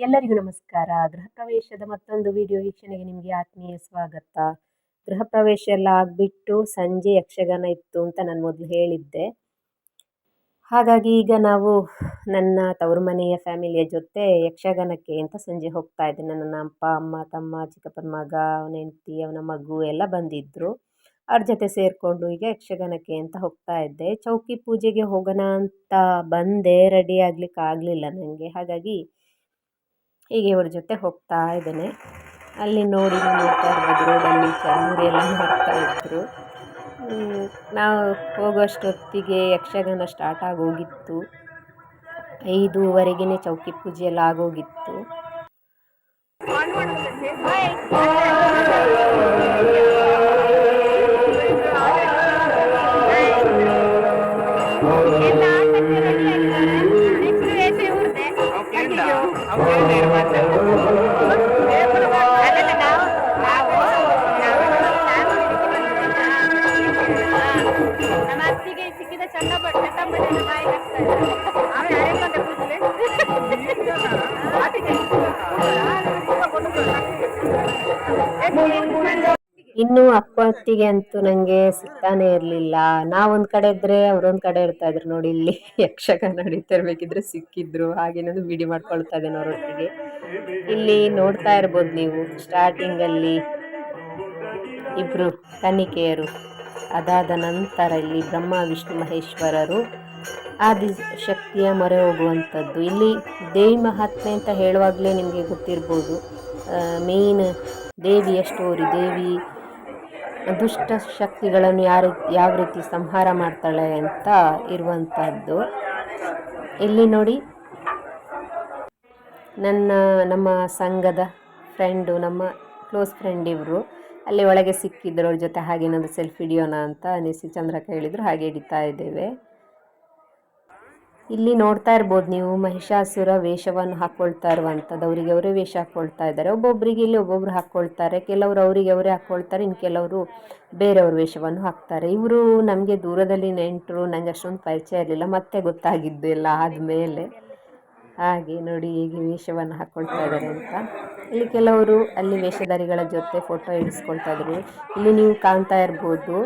ಎಲ್ಲರಿಗೂ ನಮಸ್ಕಾರ. ಗೃಹ ಪ್ರವೇಶದ ಮತ್ತೊಂದು ವಿಡಿಯೋ ವೀಕ್ಷಣೆಗೆ ನಿಮಗೆ ಆತ್ಮೀಯ ಸ್ವಾಗತ. ಗೃಹ ಪ್ರವೇಶ ಎಲ್ಲ ಆಗಿಬಿಟ್ಟು ಸಂಜೆ ಯಕ್ಷಗಾನ ಇತ್ತು ಅಂತ ನಾನು ಮೊದಲು ಹೇಳಿದ್ದೆ. ಹಾಗಾಗಿ ಈಗ ನಾವು ನನ್ನ ತವರು ಮನೆಯ ಫ್ಯಾಮಿಲಿಯ ಜೊತೆ ಯಕ್ಷಗಾನಕ್ಕೆ ಅಂತ ಸಂಜೆ ಹೋಗ್ತಾ ಇದ್ದೆ. ನನ್ನ ಅಪ್ಪ, ಅಮ್ಮ, ತಮ್ಮ, ಚಿಕ್ಕಪ್ಪನ ಮಗ, ಅವನ ಹೆಂಡತಿ, ಅವನ ಮಗು ಎಲ್ಲ ಬಂದಿದ್ದರು ಅವ್ರ ಜೊತೆ ಸೇರಿಕೊಂಡು ಈಗ ಯಕ್ಷಗಾನಕ್ಕೆ ಅಂತ ಹೋಗ್ತಾ ಇದ್ದೆ. ಚೌಕಿ ಪೂಜೆಗೆ ಹೋಗೋಣ ಅಂತ ಬಂದೆ. ರೆಡಿ ಆಗ್ಲಿಕ್ಕೆ ಆಗಲಿಲ್ಲ ನನಗೆ ಹಾಗಾಗಿ ಹೀಗೆ ಇವ್ರ ಜೊತೆ ಹೋಗ್ತಾ ಇದ್ದೇನೆ. ಅಲ್ಲಿ ನೋಡಿ ನೋಡ್ತಾ ಇರ್ಬೋದು, ರೋಡಲ್ಲಿ ಚರ್ಮುರಿ ಎಲ್ಲ ಹಾಕ್ತಾ ಇದ್ದರು ನಾವು ಹೋಗೋಷ್ಟೊತ್ತಿಗೆ ಯಕ್ಷಗಾನ ಸ್ಟಾರ್ಟ್ ಆಗೋಗಿತ್ತು ಐದೂವರೆಗೇ ಚೌಕಿ ಪೂಜೆ ಎಲ್ಲ ಆಗೋಗಿತ್ತು ông chơi này mà tự ಇನ್ನು ಅಪ್ಪ, ಅತ್ತಿಗೆ ಅಂತೂ ನನಗೆ ಸಿಗ್ತಾನೆ ಇರಲಿಲ್ಲ. ನಾವೊಂದು ಕಡೆ ಇದ್ರೆ ಅವರೊಂದು ಕಡೆ ಇರ್ತಾ ಇದ್ರು ನೋಡಿ, ಇಲ್ಲಿ ಯಕ್ಷಗಾನ ನಡೀತಾ ಇರ್ಬೇಕಿದ್ರೆ ಸಿಕ್ಕಿದ್ರು ಹಾಗೇನದು ವಿಡಿಯೋ ಮಾಡ್ಕೊಳ್ತಾ ಇದ್ದೇನೆ ಅವರೊಟ್ಟಿಗೆ. ಇಲ್ಲಿ ನೋಡ್ತಾ ಇರ್ಬೋದು ನೀವು ಸ್ಟಾರ್ಟಿಂಗ್ ಅಲ್ಲಿ ಇಬ್ರು ತನಿಖೆಯರು ಅದಾದ ನಂತರ ಇಲ್ಲಿ ಬ್ರಹ್ಮ, ವಿಷ್ಣು, ಮಹೇಶ್ವರರು. ಆದಿಶಕ್ತಿಯ ಮೊರೆ ಹೋಗುವಂಥದ್ದು. ಇಲ್ಲಿ ದೇವಿ ಮಹಾತ್ಮೆ ಅಂತ ಹೇಳುವಾಗಲೇ ನಿಮಗೆ ಗೊತ್ತಿರ್ಬೋದು. ಮೇಯ್ನ್ ದೇವಿಯ ಸ್ಟೋರಿ ದೇವಿ ದುಷ್ಟ ಶಕ್ತಿಗಳನ್ನು ಯಾರ ಯಾವ ರೀತಿ ಸಂಹಾರ ಮಾಡ್ತಾಳೆ ಅಂತ ಇರುವಂತಹದ್ದು. ಇಲ್ಲಿ ನೋಡಿ. ನನ್ನ, ನಮ್ಮ ಸಂಘದ ಫ್ರೆಂಡು ನಮ್ಮ ಕ್ಲೋಸ್ ಫ್ರೆಂಡ್ ಇವರು. ಅಲ್ಲಿ ಒಳಗೆ ಸಿಕ್ಕಿದ್ರು, ಅವ್ರ ಜೊತೆ ಹಾಗೇನಾದ್ರು ಸೆಲ್ಫಿ ಹಿಡಿಯೋಣ ಅಂತ ಅನಿಸಿ ಚಂದ್ರಕ ಹೇಳಿದ್ರು, ಹಾಗೆ ಹಿಡಿತಾ ಇದ್ದೇವೆ. ಇಲ್ಲಿ ನೋಡ್ತಾ ಇರ್ಬೋದು ನೀವು ಮಹಿಷಾಸುರ ವೇಷವನ್ನು ಹಾಕ್ಕೊಳ್ತಾ ಇರುವಂಥದ್ದು. ಅವರಿಗೆ ಅವರೇ ವೇಷ ಹಾಕ್ಕೊಳ್ತಾ ಇದ್ದಾರೆ. ಒಬ್ಬೊಬ್ಬರಿಗೆ ಇಲ್ಲಿ ಒಬ್ಬೊಬ್ರು ಹಾಕ್ಕೊಳ್ತಾರೆ ಕೆಲವರು ಅವರಿಗೆ ಅವರೇ ಹಾಕ್ಕೊಳ್ತಾರೆ ಇನ್ನು ಕೆಲವರು ಬೇರೆಯವ್ರ ವೇಷವನ್ನು ಹಾಕ್ತಾರೆ. ಇವರು ನಮಗೆ ದೂರದಲ್ಲಿ ನೆಂಟರು ನನಗೆ ಅಷ್ಟೊಂದು ಪರಿಚಯ ಇರಲಿಲ್ಲ. ಮತ್ತೆ ಗೊತ್ತಾಗಿದ್ದು ಎಲ್ಲ ಆದಮೇಲೆ. ಹಾಗೆ ನೋಡಿ ಹೇಗೆ ವೇಷವನ್ನು ಹಾಕ್ಕೊಳ್ತಾ ಇದ್ದಾರೆ ಅಂತ. ಇಲ್ಲಿ ಕೆಲವರು ಅಲ್ಲಿ ವೇಷಧಾರಿಗಳ ಜೊತೆ ಫೋಟೋ ಇಡಿಸ್ಕೊಳ್ತಾ ಇದ್ರು. ಇಲ್ಲಿ ನೀವು ಕಾಣ್ತಾ ಇರ್ಬೋದು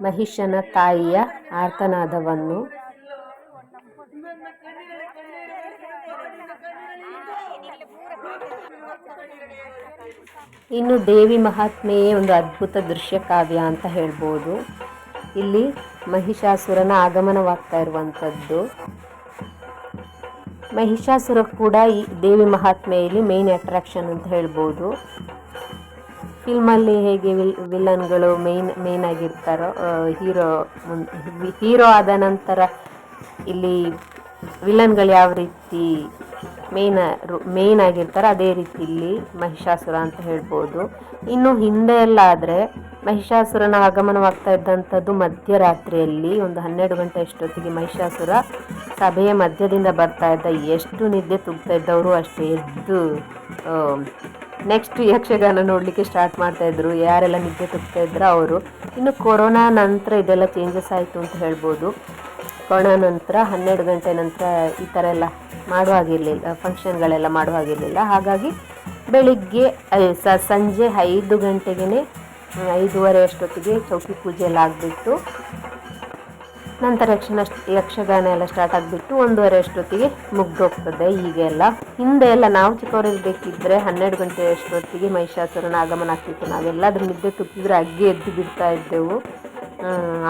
ಮಹಿಷನ ತಾಯಿಯ ಆರ್ತನಾದವನ್ನು. ಇನ್ನು ದೇವಿ ಮಹಾತ್ಮೆಯೇ ಒಂದು ಅದ್ಭುತ ದೃಶ್ಯ ಕಾವ್ಯ ಅಂತ ಹೇಳ್ಬೋದು. ಇಲ್ಲಿ ಮಹಿಷಾಸುರನ ಆಗಮನವಾಗ್ತಾ ಇರುವಂಥದ್ದು. ಮಹಿಷಾಸುರ ಕೂಡ ಈ ದೇವಿ ಮಹಾತ್ಮೆಯಲ್ಲಿ ಮೇನ್ ಅಟ್ರಾಕ್ಷನ್ ಅಂತ ಹೇಳ್ಬೋದು. ಫಿಲ್ಮಲ್ಲಿ ಹೇಗೆ ವಿಲ್ ವಿಲನ್ಗಳು ಮೇನ್ ಮೇನ್ ಆಗಿರ್ತಾರೋ ಹೀರೋ ಹೀರೋ ಆದ ನಂತರ ಇಲ್ಲಿ ವಿಲನ್ಗಳು ಯಾವ ರೀತಿ ಮೇನ್ ಮೇನ್ ಆಗಿರ್ತಾರೆ, ಅದೇ ರೀತಿ ಇಲ್ಲಿ ಮಹಿಷಾಸುರ ಅಂತ ಹೇಳ್ಬೋದು. ಇನ್ನು ಹಿಂದೆ ಎಲ್ಲ ಆದರೆ ಮಹಿಷಾಸುರನ ಆಗಮನವಾಗ್ತಾ ಇದ್ದಂಥದ್ದು ಮಧ್ಯರಾತ್ರಿಯಲ್ಲಿ ಒಂದು ಹನ್ನೆರಡು ಗಂಟೆ ಅಷ್ಟೊತ್ತಿಗೆ ಮಹಿಷಾಸುರ ಸಭೆಯ ಮಧ್ಯದಿಂದ ಬರ್ತಾ ಇದ್ದ. ಎಷ್ಟು ನಿದ್ದೆ ತುಗ್ತಾ ಇದ್ದವರು ಅಷ್ಟೇ ಎದ್ದು ನೆಕ್ಸ್ಟ್ ಯಕ್ಷಗಾನ ನೋಡಲಿಕ್ಕೆ ಸ್ಟಾರ್ಟ್ ಮಾಡ್ತಾಯಿದ್ರು ಯಾರೆಲ್ಲ ನಿದ್ದೆ ತುಗ್ತಾ ಇದ್ರು ಅವರು. ಇನ್ನು ಕೊರೋನಾ ನಂತರ ಇದೆಲ್ಲ ಚೇಂಜಸ್ ಆಯಿತು ಅಂತ ಹೇಳ್ಬೋದು. ಕೊರೋನಾ ನಂತರ ಹನ್ನೆರಡು ಗಂಟೆ ನಂತರ ಈ ಥರ ಎಲ್ಲ ಮಾಡುವಾಗಿರಲಿಲ್ಲ ಫಂಕ್ಷನ್ಗಳೆಲ್ಲ ಮಾಡುವಾಗಿರಲಿಲ್ಲ ಹಾಗಾಗಿ ಬೆಳಿಗ್ಗೆ ಸಂಜೆ ಐದು ಗಂಟೆಗೆ ಐದೂವರೆ ಅಷ್ಟೊತ್ತಿಗೆ ಚೌಕಿ ಪೂಜೆ ಎಲ್ಲ ಆಗಿಬಿಟ್ಟು, ನಂತರ ಯಕ್ಷಣ ಯಕ್ಷಗಾನ ಎಲ್ಲ ಸ್ಟಾರ್ಟ್ ಆಗಿಬಿಟ್ಟು ಒಂದೂವರೆ ಅಷ್ಟೊತ್ತಿಗೆ ಮುಗ್ದೋಗ್ತದೆ ಈಗೆಲ್ಲ ಹಿಂದೆ ಎಲ್ಲ ನಾವು ಚಿಕ್ಕವರಿರಬೇಕಿದ್ರೆ ಹನ್ನೆರಡು ಗಂಟೆ ಅಷ್ಟೊತ್ತಿಗೆ ಮಹಿಷಾಸುರನ ಆಗಮನ ಆಗ್ತಿತ್ತು. ನಾವೆಲ್ಲ ಅದ್ರ ನಿದ್ದೆ ತುಪ್ಪಿದ್ರೆ ಅಗ್ಗೆ ಎದ್ದು ಬಿಡ್ತಾ ಇದ್ದೆವು.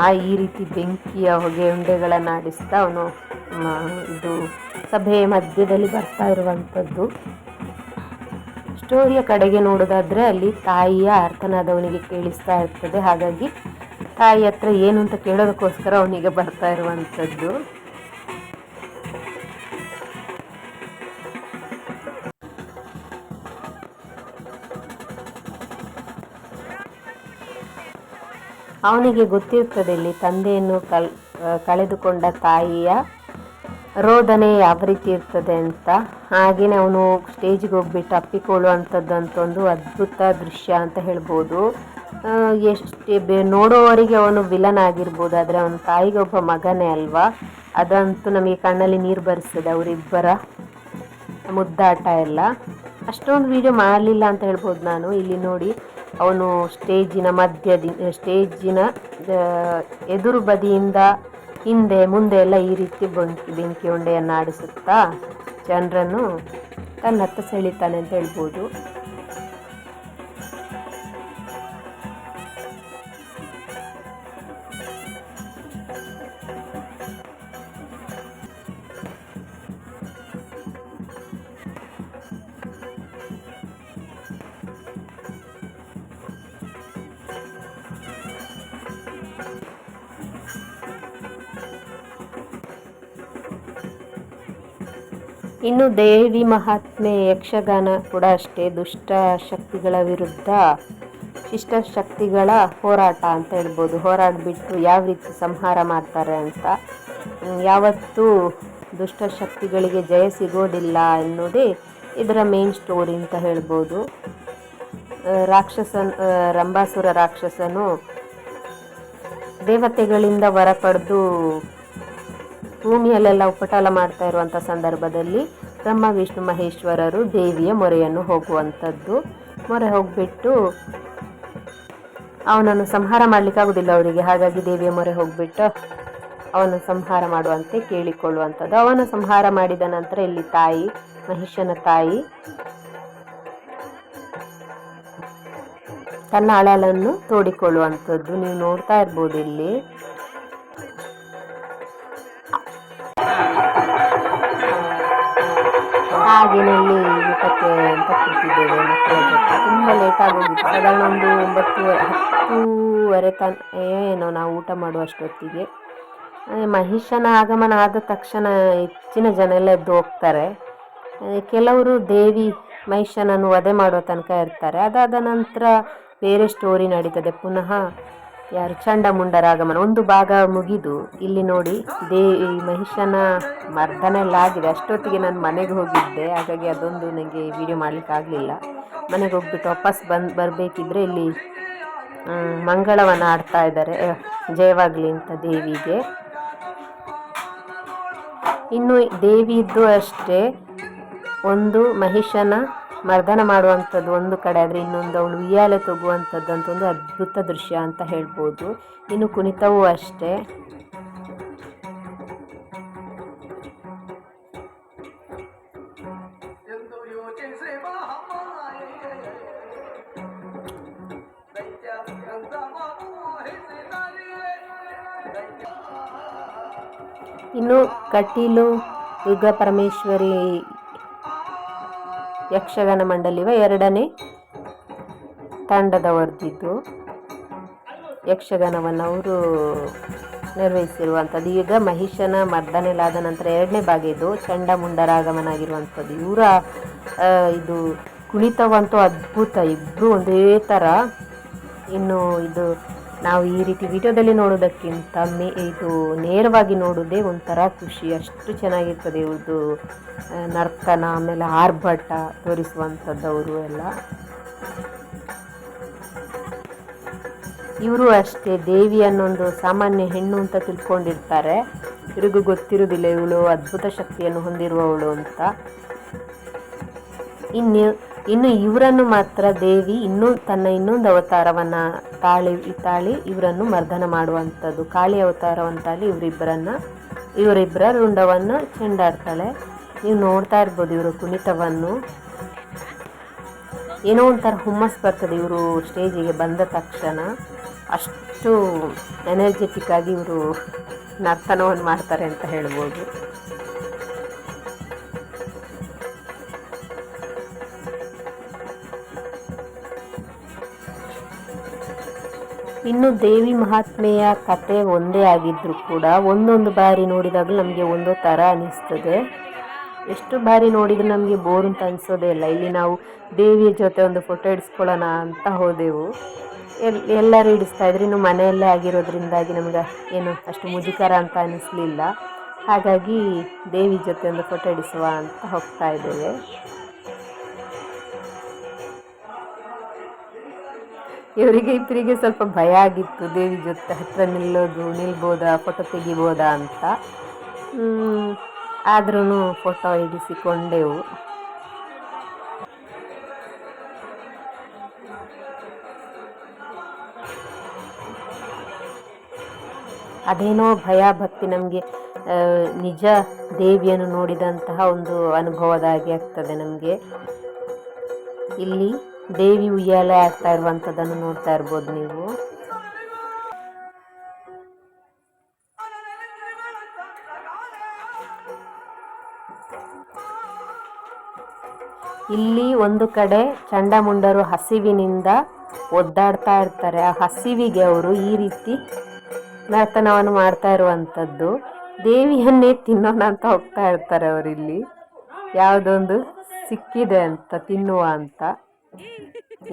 ಆ ಈ ರೀತಿ ಬೆಂಕಿಯ ಹೊಗೆ ಉಂಡೆಗಳನ್ನು ಆಡಿಸ್ತಾ ಅವನು ಇದು ಸಭೆಯ ಮಧ್ಯದಲ್ಲಿ ಬರ್ತಾ ಇರುವಂಥದ್ದು. ಸ್ಟೋರಿಯ ಕಡೆಗೆ ನೋಡೋದಾದರೆ ಅಲ್ಲಿ ತಾಯಿಯ ಅರ್ಥನಾದವನಿಗೆ ಕೇಳಿಸ್ತಾ ಇರ್ತದೆ. ಹಾಗಾಗಿ ತಾಯಿ ಹತ್ರ ಏನು ಅಂತ ಕೇಳೋದಕ್ಕೋಸ್ಕರ ಅವನಿಗೆ ಬರ್ತಾ ಇರುವಂಥದ್ದು. ಅವನಿಗೆ ಗೊತ್ತಿರ್ತದೆ ಇಲ್ಲಿ ತಂದೆಯನ್ನು ಕಲ್ ಕಳೆದುಕೊಂಡ ತಾಯಿಯ ರೋದನೆ ಯಾವ ರೀತಿ ಇರ್ತದೆ ಅಂತ. ಹಾಗೆಯೇ ಅವನು ಸ್ಟೇಜಿಗೆ ಹೋಗ್ಬಿಟ್ಟು ಅಪ್ಪಿಕೊಳ್ಳುವಂಥದ್ದು ಅಂತ ಒಂದು ಅದ್ಭುತ ದೃಶ್ಯ ಅಂತ ಹೇಳ್ಬೋದು. ಎಷ್ಟು ನೋಡೋವರಿಗೆ ಅವನು ವಿಲನ್ ಆಗಿರ್ಬೋದು, ಆದರೆ ಅವನ ತಾಯಿಗೆ ಒಬ್ಬ ಮಗನೇ ಅಲ್ವಾ? ಅದಂತೂ ನಮಗೆ ಕಣ್ಣಲ್ಲಿ ನೀರು ಬರಿಸ್ತದೆ ಅವರಿಬ್ಬರ ಮುದ್ದಾಟ ಎಲ್ಲ. ಅಷ್ಟೊಂದು ವಿಡಿಯೋ ಮಾಡಲಿಲ್ಲ ಅಂತ ಹೇಳ್ಬೋದು ನಾನು. ಇಲ್ಲಿ ನೋಡಿ ಅವನು ಸ್ಟೇಜಿನ ಮಧ್ಯದಿ, ಸ್ಟೇಜಿನ ಎದುರು ಬದಿಯಿಂದ ಹಿಂದೆ ಮುಂದೆ ಎಲ್ಲ ಈ ರೀತಿ ಬೆಂಕಿ ಬೆಂಕಿ ಉಂಡೆಯನ್ನು ಆಡಿಸುತ್ತಾ ಜನರನ್ನು ತನ್ನತ್ತ ಸೆಳಿತಾನೆ ಅಂತ ಹೇಳ್ಬೋದು. ಇನ್ನು ದೇವಿ ಮಹಾತ್ಮೆ ಯಕ್ಷಗಾನ ಕೂಡ ಅಷ್ಟೇ, ದುಷ್ಟ ಶಕ್ತಿಗಳ ವಿರುದ್ಧ, ಶಿಷ್ಟ ಶಕ್ತಿಗಳ ಹೋರಾಟ ಅಂತ ಹೇಳ್ಬೋದು. ಹೋರಾಡಿಬಿಟ್ಟು ಯಾವ ರೀತಿ ಸಂಹಾರ ಮಾಡ್ತಾರೆ ಅಂತ. ಯಾವತ್ತೂ ದುಷ್ಟ ಶಕ್ತಿಗಳಿಗೆ ಜಯ ಸಿಗೋದಿಲ್ಲ ಅನ್ನೋದೇ ಇದರ ಮೇನ್ ಸ್ಟೋರಿ ಅಂತ ಹೇಳ್ಬೋದು. ರಾಕ್ಷಸನ್ ರಂಭಾಸುರ ರಾಕ್ಷಸನು ದೇವತೆಗಳಿಂದ ವರ ಪಡೆದು ಭೂಮಿಯಲ್ಲೆಲ್ಲ ಉಪಟಾಲ ಮಾಡ್ತಾ ಇರುವಂಥ ಸಂದರ್ಭದಲ್ಲಿ ಬ್ರಹ್ಮ, ವಿಷ್ಣು, ಮಹೇಶ್ವರರು ದೇವಿಯ ಮೊರೆಯನ್ನು ಹೋಗುವಂಥದ್ದು. ಮೊರೆ ಹೋಗ್ಬಿಟ್ಟು ಅವನನ್ನು ಸಂಹಾರ ಮಾಡ್ಲಿಕ್ಕಾಗುದಿಲ್ಲ ಅವರಿಗೆ. ಹಾಗಾಗಿ ದೇವಿಯ ಮೊರೆ ಹೋಗ್ಬಿಟ್ಟು ಅವನು ಸಂಹಾರ ಮಾಡುವಂತೆ ಕೇಳಿಕೊಳ್ಳುವಂಥದ್ದು. ಅವನು ಸಂಹಾರ ಮಾಡಿದ ನಂತರ ಇಲ್ಲಿ ತಾಯಿ ಮಹಿಷನ ತಾಯಿ, ತನ್ನ ಅಳಲನ್ನು ತೋಡಿಕೊಳ್ಳುವಂಥದ್ದು. ನೀವು ನೋಡ್ತಾ ಇರ್ಬೋದು ಇಲ್ಲಿ. ಹಾಗೇನೆ ಇಲ್ಲಿ ಊಟಕ್ಕೆ ಅಂತ ಕೂತಿದ್ದೇವೆ ಮಕ್ಕಳ ಜೊತೆ. ತುಂಬ ಲೇಟ್ ಆಗೋಗಿತ್ತು ಸಾಧಾರಣ ಒಂದು ಒಂಬತ್ತು ಹತ್ತೂವರೆ ತನ, ಏನೋ ನಾವು ಊಟ ಮಾಡುವಷ್ಟೊತ್ತಿಗೆ. ಮಹಿಷನ ಆಗಮನ ಆದ ತಕ್ಷಣ ಹೆಚ್ಚಿನ ಜನ ಎಲ್ಲ ಎದ್ದು ಹೋಗ್ತಾರೆ. ಕೆಲವರು ದೇವಿ ಮಹಿಷನನ್ನು ವಧೆ ಮಾಡುವ ತನಕ ಇರ್ತಾರೆ. ಅದಾದ ನಂತರ ಬೇರೆ ಸ್ಟೋರಿ ನಡೀತದೆ. ಪುನಃ ಯಾರು? ಚಂಡ ಮುಂಡರಾಗಮನ ಒಂದು ಭಾಗ ಮುಗಿದು ಇಲ್ಲಿ ನೋಡಿ ದೇವಿ ಮಹಿಷನ ಮರ್ದನ ಎಲ್ಲ ಆಗಿದೆ. ಅಷ್ಟೊತ್ತಿಗೆ ನಾನು ಮನೆಗೆ ಹೋಗಿದ್ದೆ. ಹಾಗಾಗಿ ಅದೊಂದು ನನಗೆ ವಿಡಿಯೋ ಮಾಡ್ಲಿಕ್ಕೆ ಆಗಲಿಲ್ಲ. ಮನೆಗೆ ಹೋಗ್ಬಿಟ್ಟು ವಾಪಸ್ ಬಂದು, ಬರಬೇಕಿದ್ರೆ ಇಲ್ಲಿ ಮಂಗಳವನ್ನು ಆಡ್ತಾ ಇದ್ದಾರೆ. ಜಯವಾಗಲಿ ಅಂತ ದೇವಿಗೆ. ಇನ್ನು ದೇವಿದ್ದು ಅಷ್ಟೇ. ಒಂದು ಮಹಿಷನ ಮರ್ದನ ಮಾಡುವಂಥದ್ದು ಒಂದು ಕಡೆ ಆದರೆ ಇನ್ನೊಂದು ಅವಳು ಉಯ್ಯಾಲೆ ತಗುವಂಥದ್ದು ಅಂತ ಒಂದು ಅದ್ಭುತ ದೃಶ್ಯ ಅಂತ ಹೇಳ್ಬೋದು. ಇನ್ನು ಕುಣಿತವೂ ಅಷ್ಟೇ. ಇನ್ನು ಕಟೀಲು ದುರ್ಗಾ ಪರಮೇಶ್ವರಿ ಯಕ್ಷಗಾನ ಮಂಡಳಿವ ಎರಡನೇ ತಂಡದವರದಿದ್ದು ಯಕ್ಷಗಾನವನ್ನು ಅವರು ನಿರ್ವಹಿಸಿರುವಂಥದ್ದು. ಈಗ ಮಹಿಷನ ಮರ್ದನೆಲಾದ ನಂತರ ಎರಡನೇ ಭಾಗ ಇದು. ಚಂಡ ಮುಂಡರಾಗಮನ ಆಗಿರುವಂಥದ್ದು ಇವರ ಇದು ಕುಣಿತವಂತೂ ಅದ್ಭುತ. ಇಬ್ಬರು ಒಂದೇ ಥರ ಇನ್ನು ಇದು ನಾವು ಈ ರೀತಿ ವಿಡಿಯೋದಲ್ಲಿ ನೋಡೋದಕ್ಕಿಂತ ಮೇ ಇದು ನೇರವಾಗಿ ನೋಡೋದೇ ಒಂಥರ ಖುಷಿ. ಅಷ್ಟು ಚೆನ್ನಾಗಿರ್ತದೆ ಇವ್ರದ್ದು ನರ್ತನ, ಆಮೇಲೆ ಆರ್ಭಟ ತೋರಿಸುವಂಥದ್ದವರು ಎಲ್ಲ. ಇವರು ಅಷ್ಟೇ, ದೇವಿ ಅನ್ನೊಂದು ಸಾಮಾನ್ಯ ಹೆಣ್ಣು ಅಂತ ತಿಳ್ಕೊಂಡಿರ್ತಾರೆ. ಇವ್ರಿಗೂ ಗೊತ್ತಿರೋದಿಲ್ಲ ಇವಳು ಅದ್ಭುತ ಶಕ್ತಿಯನ್ನು ಹೊಂದಿರುವವಳು ಅಂತ. ಇನ್ನು ಇನ್ನು ಇವರನ್ನು ಮಾತ್ರ ದೇವಿ ಇನ್ನೂ ತನ್ನ ಇನ್ನೊಂದು ಅವತಾರವನ್ನ ತಾಳಿ ತಾಳಿ ಇವರನ್ನು ಮರ್ದನ ಮಾಡುವಂಥದ್ದು. ಕಾಳಿ ಅವತಾರವನ್ನು ತಾಳಿ ಇವರಿಬ್ಬರನ್ನ, ಇವರಿಬ್ಬರ ರುಂಡವನ್ನು ಚೆಂಡಾಡ್ತಾಳೆ. ನೀವು ನೋಡ್ತಾ ಇರ್ಬೋದು ಇವರು ಕುಣಿತವನ್ನು. ಏನೋ ಒಂಥರ ಹುಮ್ಮಸ್ ಬರ್ತದೆ ಇವರು ಸ್ಟೇಜಿಗೆ ಬಂದ ತಕ್ಷಣ. ಅಷ್ಟು ಎನರ್ಜೆಟಿಕ್ ಆಗಿ ಇವರು ನರ್ತನವನ್ನು ಮಾಡ್ತಾರೆ ಅಂತ ಹೇಳ್ಬೋದು. ಇನ್ನು ದೇವಿ ಮಹಾತ್ಮೆಯ ಕತೆ ಒಂದೇ ಆಗಿದ್ದರೂ ಕೂಡ. ಒಂದೊಂದು ಬಾರಿ ನೋಡಿದಾಗಲೂ ನಮಗೆ ಒಂದೋ ಥರ ಅನಿಸ್ತದೆ. ಎಷ್ಟು ಬಾರಿ ನೋಡಿದ್ರು ನಮಗೆ ಬೋರ್ ಅಂತ ಅನಿಸೋದೇ ಇಲ್ಲ. ಇಲ್ಲಿ ನಾವು ದೇವಿಯ ಜೊತೆ ಒಂದು ಫೋಟೋ ಇಡಿಸ್ಕೊಳ್ಳೋಣ ಅಂತ ಹೋದೆವು. ಎಲ್ಲ ಎಲ್ಲರೂ ಇಡಿಸ್ತಾ ಇದ್ರು. ಇನ್ನು ಮನೆಯಲ್ಲೇ ಆಗಿರೋದ್ರಿಂದಾಗಿ ನಮ್ಗೆ ಏನು ಅಷ್ಟು ಮುಜುಕರ ಅಂತ ಅನಿಸ್ಲಿಲ್ಲ. ಹಾಗಾಗಿ ದೇವಿ ಜೊತೆ ಒಂದು ಫೋಟೋ ಹಿಡಿಸುವ ಅಂತ ಹೋಗ್ತಾ ಇದ್ದೇವೆ. ಇವರಿಗೆ ಇಬ್ಬರಿಗೆ ಸ್ವಲ್ಪ ಭಯ ಆಗಿತ್ತು ದೇವಿ ಜೊತೆ ಹತ್ತಿರ ನಿಲ್ಲೋದು, ನಿಲ್ಬೋದಾ ಫೋಟೋ ತೆಗಿಬೋದಾ ಅಂತ. ಆದ್ರೂ ಫೋಟೋ ಹಿಡಿಸಿಕೊಂಡೆವು ಅದೇನೋ ಭಯ, ಭಕ್ತಿ ನಮಗೆ ನಿಜ ದೇವಿಯನ್ನು ನೋಡಿದಂತಹ ಒಂದು ಅನುಭವದಾಗಿ ಆಗ್ತದೆ ನಮಗೆ. ಇಲ್ಲಿ ದೇವಿ ಉಯ್ಯಾಲೆ ಆಗ್ತಾ ಇರುವಂಥದ್ದನ್ನು ನೋಡ್ತಾ ಇರ್ಬೋದು ನೀವು. ಇಲ್ಲಿ ಒಂದು ಕಡೆ ಚಂಡಮುಂಡರು ಹಸಿವಿನಿಂದ ಒದ್ದಾಡ್ತಾ ಇರ್ತಾರೆ. ಆ ಹಸಿವಿಗೆ ಅವರು ಈ ರೀತಿ ನರ್ತನವನ್ನು ಮಾಡ್ತಾ ಇರುವಂಥದ್ದು. ದೇವಿಯನ್ನೇ ತಿನ್ನೋಣ ಅಂತ ಹೋಗ್ತಾ ಇರ್ತಾರೆ ಅವರಿಲ್ಲಿ. ಯಾವುದೊಂದು ಸಿಕ್ಕಿದೆ ಅಂತ, ತಿನ್ನುವ ಅಂತ.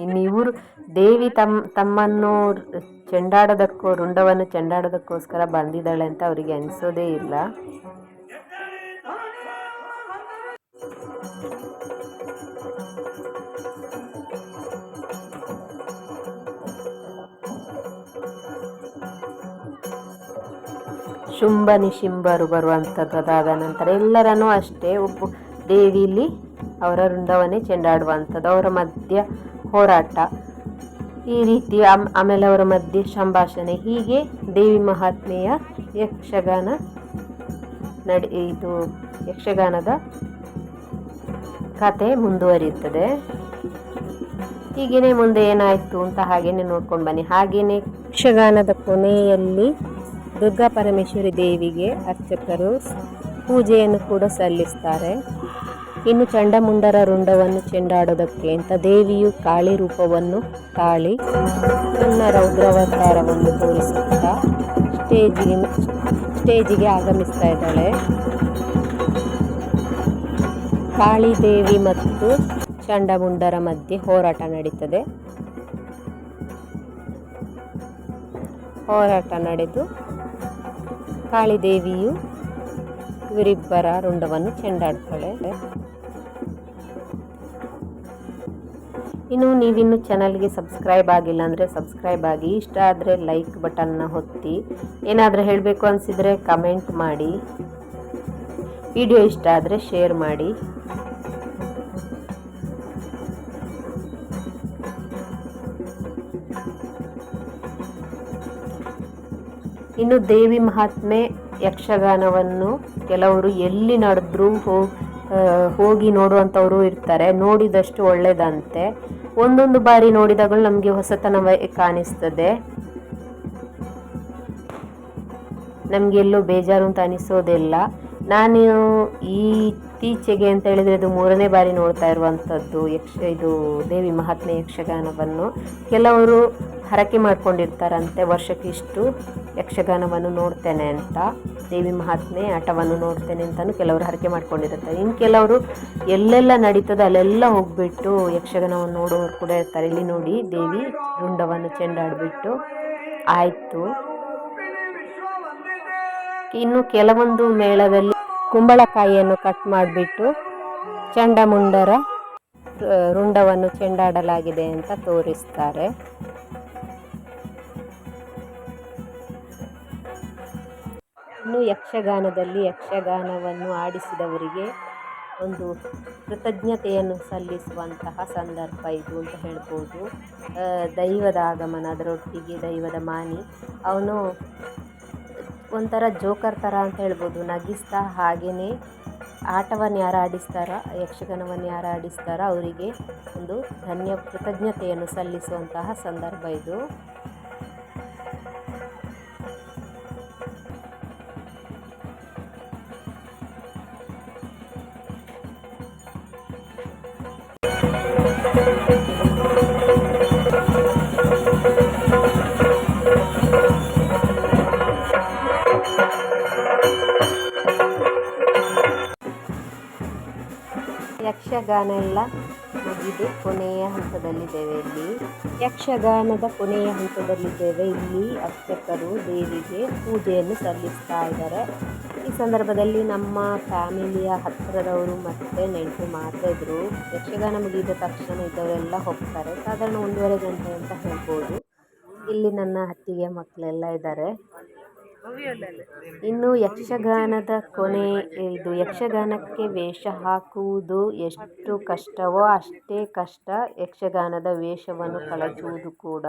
ಇನ್ನು ಇವರು ದೇವಿ ತಮ್ಮ ತಮ್ಮನ್ನು ಚೆಂಡಾಡೋದಕ್ಕೋ, ರುಂಡವನ್ನು ಚೆಂಡಾಡೋದಕ್ಕೋಸ್ಕರ ಬಂದಿದ್ದಾಳೆ ಅಂತ ಅವರಿಗೆ ಅನಿಸೋದೇ ಇಲ್ಲ. ಶುಂಭ ನಿಶಿಂಬರು ಬರುವಂಥದ್ದು ಅದಾದ ನಂತರ ಎಲ್ಲರನ್ನೂ ಅಷ್ಟೇ ಒಬ್ಬ ದೇವಿಲಿ ಅವರ ವೃಂದವನ್ನೇ ಚೆಂಡಾಡುವಂಥದ್ದು, ಅವರ ಮಧ್ಯ ಹೋರಾಟ. ಈ ರೀತಿ ಆಮ್- ಆಮೇಲೆ ಅವರ ಮಧ್ಯೆ ಸಂಭಾಷಣೆ ಹೀಗೆ ದೇವಿ ಮಹಾತ್ಮೆಯ ಯಕ್ಷಗಾನ ನಡೆ, ಇದು ಯಕ್ಷಗಾನದ ಕತೆ ಮುಂದುವರಿಯುತ್ತದೆ. ಹೀಗೇನೆ ಮುಂದೆ ಏನಾಯಿತು ಅಂತ ಹಾಗೇನೆ ನೋಡ್ಕೊಂಡು ಬನ್ನಿ. ಹಾಗೇನೆ ಯಕ್ಷಗಾನದ ಕೊನೆಯಲ್ಲಿ ದುರ್ಗಾ ಪರಮೇಶ್ವರಿ ದೇವಿಗೆ ಅರ್ಚಕರು ಪೂಜೆಯನ್ನು ಕೂಡ ಸಲ್ಲಿಸ್ತಾರೆ. ಇನ್ನು ಚಂಡಮುಂಡರ ರುಂಡವನ್ನು ಚೆಂಡಾಡೋದಕ್ಕೆ ಅಂತ ದೇವಿಯು ಕಾಳಿ ರೂಪವನ್ನು ತಾಳಿ ತನ್ನ ರೌದ್ರಾವತಾರವನ್ನು ತೋರಿಸುತ್ತಾ ಸ್ಟೇಜಿಗೆ ಸ್ಟೇಜಿಗೆ ಆಗಮಿಸ್ತಾ ಇದ್ದಾಳೆ. ಕಾಳಿದೇವಿ ಮತ್ತು ಚಂಡಮುಂಡರ ಮಧ್ಯೆ ಹೋರಾಟ ನಡೀತದೆ. ಹೋರಾಟ ನಡೆದು ಕಾಳಿದೇವಿಯು ಇವರಿಬ್ಬರ ರುಂಡವನ್ನು ಚೆಂಡಾಡ್ತಾಳೆ. ಇನ್ನು ನೀವಿನ್ನು ಚಾನಲ್ಗೆ ಸಬ್ಸ್ಕ್ರೈಬ್ ಆಗಿಲ್ಲ ಅಂದರೆ ಸಬ್ಸ್ಕ್ರೈಬ್ ಆಗಿ. ಇಷ್ಟ ಆದರೆ ಲೈಕ್ ಬಟನ್ನ ಒತ್ತಿ. ಏನಾದರೂ ಹೇಳಬೇಕು ಅನಿಸಿದರೆ ಕಮೆಂಟ್ ಮಾಡಿ. ವಿಡಿಯೋ ಇಷ್ಟ ಆದರೆ ಶೇರ್ ಮಾಡಿ. ಇನ್ನು ದೇವಿ ಮಹಾತ್ಮೆ ಯಕ್ಷಗಾನವನ್ನು ಕೆಲವರು ಎಲ್ಲಿ ನಡೆದ್ರೂ ಹೋ- ಆ, ಹೋಗಿ ನೋಡುವಂಥವರು ಇರ್ತಾರೆ. ನೋಡಿದಷ್ಟು ಒಳ್ಳೆಯದಂತೆ ಒಂದೊಂದು ಬಾರಿ ನೋಡಿದಾಗಲೂ ನಮಗೆ ಹೊಸತನವೇ ಕಾಣಿಸ್ತದೆ. ನಮಗೆಲ್ಲೂ ಬೇಜಾರು ಅಂತ ಅನಿಸೋದಿಲ್ಲ. ನಾನು ಈ ಇತ್ತೀಚೆಗೆ ಅಂತ ಹೇಳಿದರೆ ಇದು ಮೂರನೇ ಬಾರಿ ನೋಡ್ತಾ ಇರುವಂಥದ್ದು ಯಕ್ಷ, ಇದು ದೇವಿ ಮಹಾತ್ಮೆ ಯಕ್ಷಗಾನವನ್ನು. ಕೆಲವರು ಹರಕೆ ಮಾಡ್ಕೊಂಡಿರ್ತಾರಂತೆ ವರ್ಷಕ್ಕೆ ಇಷ್ಟು ಯಕ್ಷಗಾನವನ್ನು ನೋಡ್ತೇನೆ ಅಂತ, ದೇವಿ ಮಹಾತ್ಮೆ ಆಟವನ್ನು ನೋಡ್ತೇನೆ ಅಂತಲೂ ಕೆಲವರು ಹರಕೆ ಮಾಡ್ಕೊಂಡಿರ್ತಾರೆ ಇನ್ನು ಕೆಲವರು ಎಲ್ಲೆಲ್ಲ ನಡೀತದೆ ಅಲ್ಲೆಲ್ಲ ಹೋಗ್ಬಿಟ್ಟು ಯಕ್ಷಗಾನವನ್ನು ನೋಡೋರು ಕೂಡ ಇರ್ತಾರೆ. ಇಲ್ಲಿ ನೋಡಿ ದೇವಿ ರುಂಡವನ್ನು ಚೆಂಡಾಡಿಬಿಟ್ಟು, ಆಯಿತು. ಇನ್ನು ಕೆಲವೊಂದು ಮೇಳದಲ್ಲಿ ಕುಂಬಳಕಾಯಿಯನ್ನು ಕಟ್ ಮಾಡಿಬಿಟ್ಟು ಚಂಡಮುಂಡರ ರುಂಡವನ್ನು ಚೆಂಡಾಡಲಾಗಿದೆ ಅಂತ ತೋರಿಸ್ತಾರೆ. ಇನ್ನು ಯಕ್ಷಗಾನದಲ್ಲಿ ಯಕ್ಷಗಾನವನ್ನು ಆಡಿಸಿದವರಿಗೆ ಒಂದು ಕೃತಜ್ಞತೆಯನ್ನು ಸಲ್ಲಿಸುವಂತಹ ಸಂದರ್ಭ ಇದು ಅಂತ ಹೇಳ್ಬೋದು. ದೈವದ ಆಗಮನ, ಅದರೊಟ್ಟಿಗೆ ದೈವದ ಮಾನಿ, ಅವನು ಒಂಥರ ಜೋಕರ್ ಥರ ಅಂತ ಹೇಳ್ಬೋದು. ನಗಿಸ್ತಾ ಹಾಗೆಯೇ ಆಟವನ್ನು ಯಾರು ಆಡಿಸ್ತಾರ, ಯಕ್ಷಗಾನವನ್ನು ಯಾರು ಆಡಿಸ್ತಾರೋ, ಅವರಿಗೆ ಒಂದು ಧನ್ಯ ಕೃತಜ್ಞತೆಯನ್ನು ಸಲ್ಲಿಸುವಂತಹ ಸಂದರ್ಭ ಇದು. ಯಕ್ಷಗಾನ ಎಲ್ಲ ಮುಗಿದು ಕೊನೆಯ ಹಂತದಲ್ಲಿದ್ದೇವೆ ಇಲ್ಲಿ. ಯಕ್ಷಗಾನದ ಕೊನೆಯ ಹಂತದಲ್ಲಿದ್ದೇವೆ ಇಲ್ಲಿ. ಅರ್ಚಕರು ದೇವಿಗೆ ಪೂಜೆಯನ್ನು ಸಲ್ಲಿಸ್ತಾ ಇದ್ದಾರೆ. ಈ ಸಂದರ್ಭದಲ್ಲಿ ನಮ್ಮ ಫ್ಯಾಮಿಲಿಯ ಹತ್ತಿರದವರು ಮತ್ತೆ ನೆಂಟರು ಇದ್ದರು ಯಕ್ಷಗಾನ ಮುಗಿದ ತಕ್ಷಣ ಇದ್ದವರೆಲ್ಲ ಹೋಗ್ತಾರೆ. ಸಾಧಾರಣ ಒಂದೂವರೆ ಗಂಟೆ ಅಂತ ಹೇಳ್ಬೋದು. ಇಲ್ಲಿ ನನ್ನ ಅತ್ತಿಗೆ ಮಕ್ಕಳೆಲ್ಲ ಇದ್ದಾರೆ. ಇನ್ನು ಯಕ್ಷಗಾನದ ಕೊನೆ ಇದು ಯಕ್ಷಗಾನಕ್ಕೆ ವೇಷ ಹಾಕುವುದು ಎಷ್ಟು ಕಷ್ಟವೋ ಅಷ್ಟೇ ಕಷ್ಟ ಯಕ್ಷಗಾನದ ವೇಷವನ್ನು ಕಳಚುವುದು ಕೂಡ.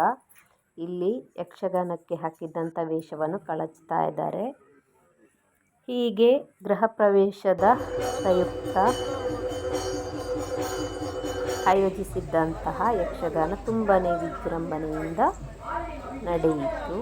ಇಲ್ಲಿ ಯಕ್ಷಗಾನಕ್ಕೆ ಹಾಕಿದ್ದಂಥ ವೇಷವನ್ನು ಕಳಚ್ತಾ ಇದ್ದಾರೆ. ಹೀಗೆ ಗೃಹ ಪ್ರವೇಶದ ಪ್ರಯುಕ್ತ ಆಯೋಜಿಸಿದ್ದಂತಹ ಯಕ್ಷಗಾನ ತುಂಬಾ ವಿಜೃಂಭಣೆಯಿಂದ ನಡೆಯಿತು.